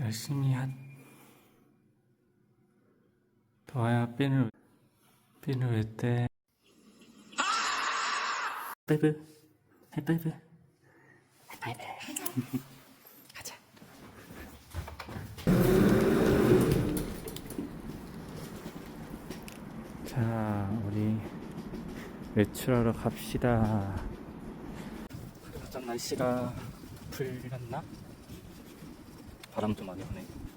열심히 한 도아야 핀을 핀을 왜때 바이브 하이바이브 하이바이브 가자. 자 우리 외출하러 갑시다. 살짝 날씨가 풀렸나? परम तुम्हारे होने